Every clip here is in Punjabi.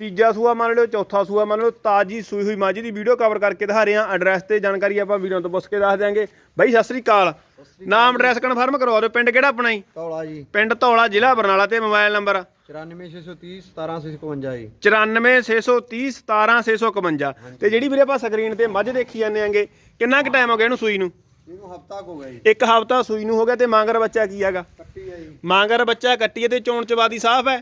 ਤੀਜਾ ਸੂਆ ਮੰਨ ਲਿਓ ਚੌਥਾ ਸੂਆ ਮੰਨ ਲਓ ਤਾਜੀ ਸੂਈ ਹੋਈ ਮੱਝ ਦੀ ਵੀਡੀਓ ਕਵਰ ਕਰਕੇ ਦਿਖਾ ਰਹੇ ਹਾਂ ਐਡਰੈਸ ਤੇ। ਜਾਣਕਾਰੀ ਆਪਾਂ ਵੀਡੀਓ ਤੋਂ ਪੁੱਛ ਕੇ ਦੱਸ ਦਿਆਂਗੇ। ਬਾਈ ਸਤਿ ਸ੍ਰੀ ਅਕਾਲ। ਨਾਮ ਐਡਰੈਸ ਕਨਫਰਮ ਕਰਵਾ ਦਿਓ। ਪਿੰਡ ਕਿਹੜਾ ਆਪਣਾ ਜੀ? ਧੌਲਾ ਜੀ। ਪਿੰਡ ਧੌਲਾ ਜ਼ਿਲ੍ਹਾ ਬਰਨਾਲਾ ਤੇ ਮੋਬਾਈਲ ਨੰਬਰ। 94630 17651 ਜੀ। 94630 17651 ਤੇ ਜਿਹੜੀ ਵੀਰੇ ਆਪਾਂ ਸਕਰੀਨ ਤੇ ਮੱਝ ਦੇਖੀ ਜਾਂਦੇ ਆਂਗੇ ਕਿੰਨਾ ਕੁ ਟਾਈਮ ਹੋ ਗਿਆ ਇਹਨੂੰ ਸੂਈ ਨੂੰ? ਇਹਨੂੰ ਹਫਤਾ ਹੋ ਗਿਆ ਜੀ। ਇੱਕ ਹਫ਼ਤਾ ਸੂਈ ਨੂੰ ਹੋ ਗਿਆ ਤੇ ਮਾਂਗਰ ਬੱਚਾ ਕੀ ਹੈਗਾ? ਕੱਟੀ ਹੈ ਜੀ। ਮਾਂਗਰ ਬੱਚਾ ਕੱਟੀ ਤੇ ਚੋਣ ਚਵਾਦੀ ਸਾਫ਼ ਹੈ?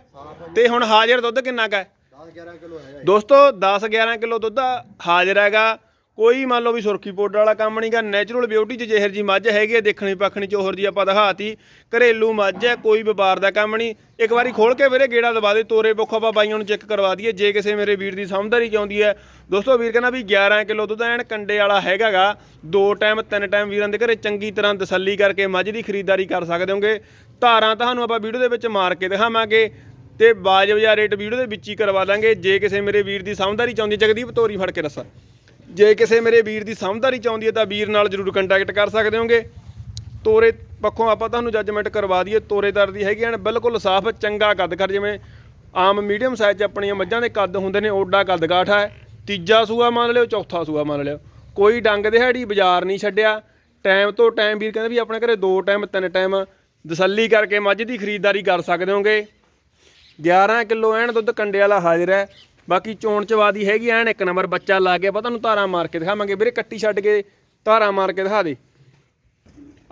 ਤੇ ਹੁਣ ਹਾਜ਼ਰ ਦੁੱਧ ਕਿੰਨਾ ਕੁ ਹੈ? 10 11 ਕਿਲੋ ਹੈਗਾ ਦੋਸਤੋ 10 11 ਕਿਲੋ ਦੁੱਧ ਹਾਜ਼ਰ ਹੈਗਾ। ਕੋਈ ਮੰਨ ਲਓ ਵੀ ਸੁਰਖੀ ਪਾਊਡਰ ਵਾਲਾ ਕੰਮ ਨਹੀਂਗਾ ਨੈਚੁਰਲ ਬਿਊਟੀ ਚ ਜਿਹਰ ਜੀ ਮੱਝ ਹੈਗੀ ਹੈ ਦੇਖਣੀ ਪੱਖਣੀ ਚੋਹਰ ਜੀ ਆਪਾਂ ਦਿਖਾਤੀ। ਘਰੇਲੂ ਮੱਝ ਹੈ ਕੋਈ ਵਪਾਰ ਦਾ ਕੰਮ ਨਹੀਂ। ਇੱਕ ਵਾਰੀ ਖੋਲ ਕੇ ਵੀਰੇ ਗੇੜਾ ਦਵਾ ਦੇ, ਤੋਰੇ ਬੁੱਖ ਆਪਾਂ ਬਾਈਆਂ ਨੂੰ ਚੈੱਕ ਕਰਵਾ ਦਈਏ, ਜੇ ਕਿਸੇ ਮੇਰੇ ਵੀਰ ਦੀ ਸਮਝਦਾਰੀ ਚ ਆਉਂਦੀ ਹੈ। ਦੋਸਤੋ, ਵੀਰ ਕਹਿੰਦਾ ਵੀ 11 ਕਿਲੋ ਦੁੱਧ ਐਨ ਕੰਡੇ ਵਾਲਾ ਹੈਗਾਗਾ। ਦੋ ਟਾਈਮ ਤਿੰਨ ਟਾਈਮ ਵੀਰਾਂ ਦੇ ਘਰੇ ਚੰਗੀ ਤਰ੍ਹਾਂ ਤਸੱਲੀ ਕਰਕੇ ਮੱਝ ਦੀ ਖਰੀਦਦਾਰੀ ਕਰ ਸਕਦੇ ਹੋਗੇ। ਧਾਰਾਂ ਤੁਹਾਨੂੰ ਆਪਾਂ ਵੀਡੀਓ ਦੇ ਵਿੱਚ ਮਾਰ ਕੇ ਦਿਖਾਵਾਂਗੇ। ਤੇ ਬਾਜਬ ਜਾਂ ਰੇਟ ਵੀਡੀਓ ਦੇ ਵਿੱਚ ਹੀ ਕਰਵਾ ਦਾਂਗੇ। ਜੇ ਕਿਸੇ ਮੇਰੇ ਵੀਰ ਦੀ ਸਮਝਦਾਰੀ ਚਾਹੁੰਦੀ ਜਗਦੀਪ ਤੋਰੀ ਫੜ ਕੇ ਦੱਸਾਂ। ਜੇ ਕਿਸੇ ਮੇਰੇ ਵੀਰ ਦੀ ਸਮਝਦਾਰੀ ਚਾਹੁੰਦੀ ਹੈ, ਤਾਂ ਵੀਰ ਨਾਲ ਜਰੂਰ ਕੰਟੈਕਟ ਕਰ ਸਕਦੇ ਹੋਗੇ। ਤੋਰੇ ਪੱਖੋਂ ਆਪਾਂ ਤੁਹਾਨੂੰ ਜੱਜਮੈਂਟ ਕਰਵਾ ਦਈਏ। ਤੋਰੇਦਾਰ ਦੀ ਹੈਗੀ ਐਨ ਬਿਲਕੁਲ ਸਾਫ਼, ਚੰਗਾ ਕੱਦ ਕਰ ਜਿਵੇਂ ਆਮ ਮੀਡੀਅਮ ਸਾਈਜ਼ 'ਚ ਆਪਣੀਆਂ ਮੱਝਾਂ ਦੇ ਕੱਦ ਹੁੰਦੇ ਨੇ, ਓਡਾ ਕੱਦ ਗਾਠਾ ਹੈ। ਤੀਜਾ ਸੂਆ ਮੰਨ ਲਿਓ, ਚੌਥਾ ਸੂਆ ਮੰਨ ਲਿਓ। ਕੋਈ ਡੰਗ ਦਿਹਾੜੀ ਬਾਜ਼ਾਰ ਨਹੀਂ ਛੱਡਿਆ। ਟਾਈਮ ਤੋਂ ਟਾਈਮ ਵੀਰ ਕਹਿੰਦੇ ਵੀ ਆਪਣੇ ਘਰੇ ਦੋ ਟਾਈਮ ਤਿੰਨ ਟਾਈਮ ਤਸੱਲੀ ਕਰਕੇ ਮੱਝ ਦੀ ਖਰੀਦਦਾਰੀ ਕਰ ਸਕਦੇ ਹੋਗੇ। 11 ਕਿਲੋ ਐਨ ਦੁੱਧ ਕੰਡੇ ਵਾਲਾ ਹਾਜ਼ਰ ਹੈ। ਬਾਕੀ ਚੋਣ ਚਵਾਦੀ ਹੈਗੀ ਐਨ, ਇੱਕ ਨੰਬਰ ਬੱਚਾ ਲਾ ਕੇ ਆਪਾਂ ਤੁਹਾਨੂੰ ਧਾਰਾ ਮਾਰ ਕੇ ਦਿਖਾਵਾਂਗੇ। ਵੀਰੇ, ਕੱਟੀ ਛੱਡ ਕੇ ਧਾਰਾ ਮਾਰ ਕੇ ਦਿਖਾ ਦੇ।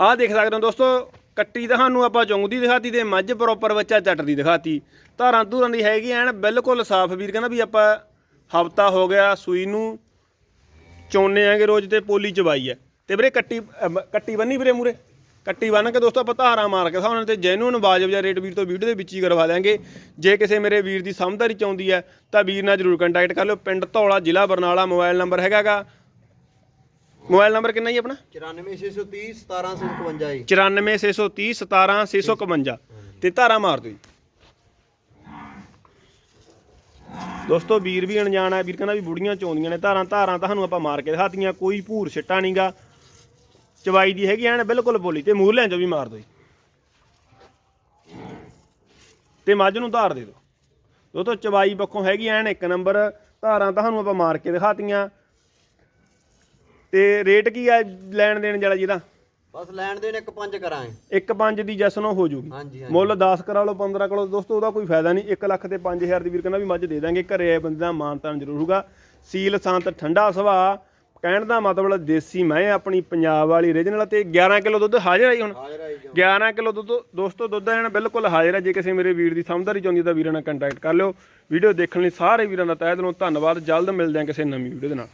ਆਹ ਦੇਖ ਸਕਦੇ ਹੋ ਦੋਸਤੋ, ਕੱਟੀ ਤੁਹਾਨੂੰ ਆਪਾਂ ਚੁੰਗਦੀ ਦਿਖਾਤੀ ਤੇ ਮੱਝ ਪ੍ਰੋਪਰ ਬੱਚਾ ਚੱਟਦੀ ਦਿਖਾਤੀ। ਧਾਰਾਂ ਧੂਰਾਂ ਦੀ ਹੈਗੀ ਐਨ, ਬਿਲਕੁਲ ਸਾਫ਼ ਵੀਰ, ਕਹਿੰਦਾ ਵੀ ਆਪਾਂ ਹਫਤਾ ਹੋ ਗਿਆ, ਸੂਈ ਨੂੰ ਚੋਨੇ ਆਂਗੇ ਰੋਜ਼ ਤੇ ਪੋਲੀ ਚਵਾਈ ਹੈ। ਤੇ ਵੀਰੇ, ਕੱਟੀ ਕੱਟੀ ਬੰਨੀ ਵੀਰੇ ਮੂਰੇ ਕੱਟੀ ਬੰਨ ਕੇ ਦੋਸਤੋ ਆਪਾਂ ਧਾਰਾਂ ਮਾਰ ਕੇ ਸਾਨੂੰ ਤੇ ਜੈਨੂਨ ਵਾਜਬ ਜਾਂ ਰੇਟ ਵੀਰ ਤੋਂ ਵੀਡੀਓ ਦੇ ਵਿੱਚ ਹੀ ਕਰਵਾ ਦਿਆਂਗੇ। ਜੇ ਕਿਸੇ ਮੇਰੇ ਵੀਰ ਦੀ ਸਮਝਦਾਰੀ ਚਾਹੁੰਦੀ ਹੈ ਤਾਂ ਵੀਰ ਨਾਲ ਜਰੂਰ ਕੰਟੈਕਟ ਕਰ ਲਿਓ। ਪਿੰਡ ਧੌਲਾ ਜ਼ਿਲ੍ਹਾ ਬਰਨਾਲਾ ਮੋਬਾਈਲ ਨੰਬਰ ਹੈਗਾਗਾ ਮੋਬਾਈਲ ਨੰਬਰ ਕਿੰਨਾ ਜੀ ਆਪਣਾ? 94630 17651 ਜੀ। 94630 17651 ਤੇ ਧਾਰਾ ਮਾਰ ਦਿਓ ਜੀ। ਦੋਸਤੋ ਵੀਰ ਵੀ ਅਣਜਾਣ ਹੈ ਵੀਰ ਕਹਿੰਦਾ ਵੀ ਬੁੜੀਆਂ ਚੋਂਦੀਆਂ ਨੇ ਧਾਰਾਂ ਧਾਰਾਂ ਤੁਹਾਨੂੰ ਆਪਾਂ ਮਾਰ ਕੇ ਦਿਖਾਤੀਆਂ ਕੋਈ ਭੂਰ ਛਿੱਟਾ ਨਹੀਂਗਾ ਚਵਾਈ ਦੀ ਹੈਗੀ ਐਨ ਬਿਲਕੁਲ ਬੋਲੀ ਤੇ ਮੂਹਰਿਆਂ ਚੋਂ ਵੀ ਮਾਰ ਜੀ। ਤੇ ਮੱਝ ਨੂੰ ਧਾਰ ਦੇ ਦਿਓ ਦੋਸਤੋ ਚਵਾਈ ਪੱਖੋਂ ਹੈਗੀ ਐਨ ਇੱਕ ਨੰਬਰ ਧਾਰਾਂ ਤੁਹਾਨੂੰ ਆਪਾਂ ਮਾਰ ਕੇ ਦਿਖਾਤੀਆਂ। ਤੇ ਰੇਟ ਕੀ ਆ ਲੈਣ ਦੇਣ ਵਾਲਾ ਜਿਹਦਾ ਬਸ ਲੈਣ ਦੇਣ ਇੱਕ ਪੰਜ ਕਰਾਂਗੇ। ਇੱਕ ਪੰਜ ਦੀ ਜਸਨੋ ਹੋ ਜੂਗੀ। ਹਾਂਜੀ ਹਾਂਜੀ। ਮੁੱਲ 10 ਕਰਾ ਲਓ 15 ਕਰਾ ਲਓ। ਦੋਸਤੋ ਉਹਦਾ ਕੋਈ ਫਾਇਦਾ ਨਹੀਂ। 1 ਲੱਖ ਤੇ 5000 ਦੀ ਵੀਰ ਕਹਿੰਦਾ ਵੀ ਮੱਝ ਦੇ ਦਾਂਗੇ। ਘਰੇ ਆਏ ਬੰਦੇ ਦਾ ਮਾਨਤਾਨ ਜ਼ਰੂਰ ਹੋਊਗਾ। ਸੀਲ ਸੰਤ ਠੰਡਾ ਸੁਭਾਅ ਕਹਿਣ ਦਾ ਮਤਲਬ ਦੇਸੀ ਮੈਂ ਆਪਣੀ ਪੰਜਾਬ ਵਾਲੀ ਰੀਜਨਲ ਤੇ 11 ਕਿਲੋ ਦੁੱਧ ਹਾਜ਼ਰ ਆਈ ਹੁਣ। ਹਾਜ਼ਰ ਆਈ ਜੀ 11 ਕਿਲੋ ਦੁੱਧ ਦੋਸਤੋ ਦੁੱਧ ਐਨ ਬਿਲਕੁਲ ਹਾਜ਼ਰ ਹੈ ਜੇ ਕਿਸੇ ਮੇਰੇ ਵੀਰ ਦੀ ਸਮਝਦਾਰੀ ਚਾਹੁੰਦੀ ਤਾਂ ਵੀਰਾਂ ਨਾਲ ਕੰਟੈਕਟ ਕਰ ਲਿਓ। ਵੀਡੀਓ ਦੇਖਣ ਲਈ ਸਾਰੇ ਵੀਰਾਂ ਦਾ ਤਹਿ ਦਿਲੋਂ ਧੰਨਵਾਦ ਜਲਦ ਮਿਲਦੇ ਹਾਂ ਕਿਸੇ ਨਵੀਂ ਵੀਡੀਓ ਦੇ ਨਾਲ।